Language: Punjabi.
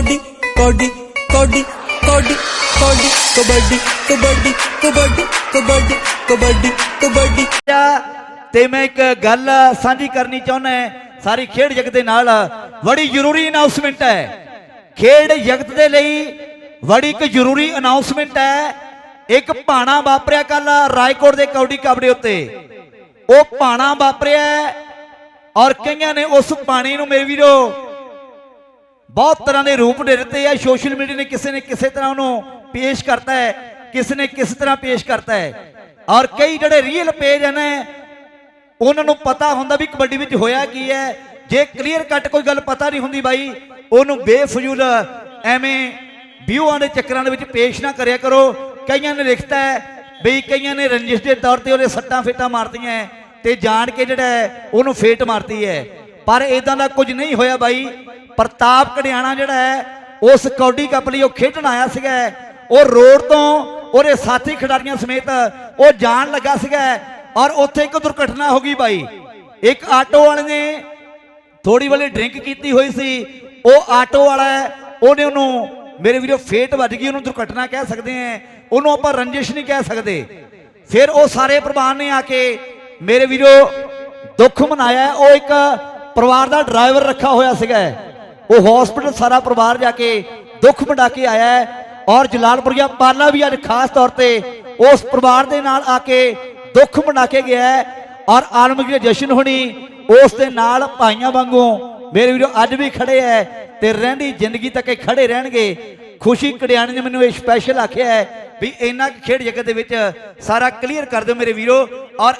ਕੌਡੀ ਕੌਡੀ ਕੌਡੀ ਕੌਡੀ ਕੌਡੀ ਕਬੱਡੀ ਕਬੱਡੀ ਕਬੱਡੀ ਕਬੱਡੀ ਕਬੱਡੀ ਕਬੱਡੀ ਤੇ ਮੈਂ ਇੱਕ ਗੱਲ ਸਾਂਝੀ ਕਰਨੀ ਚਾਹੁੰਦਾ ਸਾਰੀ ਖੇਡ ਜਗਤ ਦੇ ਨਾਲ ਬੜੀ ਜ਼ਰੂਰੀ ਅਨਾਉਂਸਮੈਂਟ ਹੈ ਖੇਡ ਜਗਤ ਦੇ ਲਈ ਬੜੀ ਇੱਕ ਜ਼ਰੂਰੀ ਅਨਾਉਂਸਮੈਂਟ ਹੈ ਇੱਕ ਭਾਣਾ ਵਾਪਰਿਆ ਕੱਲ ਰਾਏਕੋਟ ਦੇ ਕੌਡੀ ਕਬੜੇ ਉੱਤੇ ਉਹ ਭਾਣਾ ਵਾਪਰਿਆ ਔਰ ਕਈਆਂ ਨੇ ਉਸ ਪਾਣੀ ਨੂੰ ਮੇਰੇ ਵੀਰੋ ਬਹੁਤ ਤਰ੍ਹਾਂ ਦੇ ਰੂਪ ਦੇ ਦਿੱਤੇ ਆ, ਸੋਸ਼ਲ ਮੀਡੀਆ ਨੇ ਕਿਸੇ ਨੇ ਕਿਸੇ ਤਰ੍ਹਾਂ ਉਹਨੂੰ ਪੇਸ਼ ਕਰਤਾ ਹੈ, ਕਿਸੇ ਨੇ ਕਿਸ ਤਰ੍ਹਾਂ ਪੇਸ਼ ਕਰਤਾ ਹੈ। ਔਰ ਕਈ ਜਿਹੜੇ ਰੀਅਲ ਪੇਜ ਹਨ, ਉਹਨਾਂ ਨੂੰ ਪਤਾ ਹੁੰਦਾ ਵੀ ਕਬੱਡੀ ਵਿੱਚ ਹੋਇਆ ਕੀ ਹੈ। ਜੇ ਕਲੀਅਰ ਕੱਟ ਕੋਈ ਗੱਲ ਪਤਾ ਨਹੀਂ ਹੁੰਦੀ ਬਾਈ, ਉਹਨੂੰ ਬੇਫਜ਼ੂਲ ਐਵੇਂ ਵਿਊਆਂ ਦੇ ਚੱਕਰਾਂ ਦੇ ਵਿੱਚ ਪੇਸ਼ ਨਾ ਕਰਿਆ ਕਰੋ। ਕਈਆਂ ਨੇ ਲਿਖਤਾ ਹੈ ਬਈ ਕਈਆਂ ਨੇ ਰੰਜਿਸ਼ ਦੇ ਤੌਰ ਤੇ ਉਹਦੇ ਸੱਟਾਂ ਫੇਟਾਂ ਮਾਰਤੀਆਂ ਤੇ ਜਾਣ ਕੇ ਜਿਹੜਾ ਹੈ ਉਹਨੂੰ ਫੇਟ ਮਾਰਤੀ ਹੈ। ਪਰ ਇਦਾਂ ਦਾ ਕੁਝ ਨਹੀਂ ਹੋਇਆ ਬਾਈ। ਪ੍ਰਤਾਪ ਕੜਿਆਣਾ ਜਿਹੜਾ ਹੈ ਉਸ ਕੌਡੀ ਕੱਪ ਲਈ ਉਹ ਖੇਡਣ ਆਇਆ ਸੀਗਾ। ਉਹ ਰੋਡ ਤੋਂ ਉਹਦੇ ਸਾਥੀ ਖਿਡਾਰੀਆਂ ਸਮੇਤ ਉਹ ਜਾਣ ਲੱਗਾ ਸੀਗਾ ਔਰ ਉੱਥੇ ਇੱਕ ਦੁਰਘਟਨਾ ਹੋ ਗਈ ਬਾਈ। ਇੱਕ ਆਟੋ ਵਾਲੇ ਨੇ ਥੋੜੀ ਵਾਲੀ ਡਰਿੰਕ ਕੀਤੀ ਹੋਈ ਸੀ। ਉਹ ਆਟੋ ਵਾਲਾ ਉਹਨੇ ਉਹਨੂੰ ਮੇਰੇ ਵੀਰੋ ਫੇਟ ਵੱਜ ਗਈ, ਉਹਨੂੰ ਦੁਰਘਟਨਾ ਕਹਿ ਸਕਦੇ ਆ ਉਹਨੂੰ ਆਪਾਂ ਰੰਜਿਸ਼ ਨਹੀਂ ਕਹਿ ਸਕਦੇ। ਫਿਰ ਉਹ ਸਾਰੇ ਪ੍ਰਵਾਨ ਨੇ ਆ ਕੇ ਮੇਰੇ ਵੀਰੋ ਦੁੱਖ ਮਨਾਇਆ। ਉਹ ਇੱਕ ਪਰਿਵਾਰ ਦਾ ਡਰਾਈਵਰ ਰੱਖਾ ਹੋਇਆ ਸੀਗਾ। ਉਹ ਹਸਪੀਟਲ ਸਾਰਾ ਪਰਿਵਾਰ ਜਾ ਕੇ ਦੁੱਖ ਵੰਡਾ ਕੇ ਆਇਆ ਹੈ ਔਰ ਜਲਾਲਪੁਰੀਆ ਪਾਲਾ ਵੀ ਅੱਜ ਖਾਸ ਤੌਰ ਤੇ ਉਸ ਪਰਿਵਾਰ ਦੇ ਨਾਲ ਆ ਕੇ ਦੁੱਖ ਵੰਡਾ ਕੇ ਗਿਆ ਹੈ ਔਰ ਆਲਮਗੀਰ ਜਸ਼ਨ ਹੋਣੀ ਉਸ ਦੇ ਨਾਲ ਭਾਈਆਂ ਵਾਂਗੂ ਮੇਰੇ ਵੀਰੋ ਅੱਜ ਵੀ ਖੜੇ ਐ ਤੇ ਰਹਿੰਦੀ ਜ਼ਿੰਦਗੀ ਤੱਕ ਇਹ ਖੜੇ ਰਹਿਣਗੇ। ਖੁਸ਼ੀ ਕੜਿਆਣੀ ਨੇ ਮੈਨੂੰ ਇਹ ਸਪੈਸ਼ਲ ਆਖਿਆ ਹੈ ਵੀ ਇੰਨਾ ਖੇਡ ਜਗਤ ਦੇ ਵਿੱਚ ਸਾਰਾ ਕਲੀਅਰ ਕਰ ਦਿਓ ਮੇਰੇ ਵੀਰੋ ਔਰ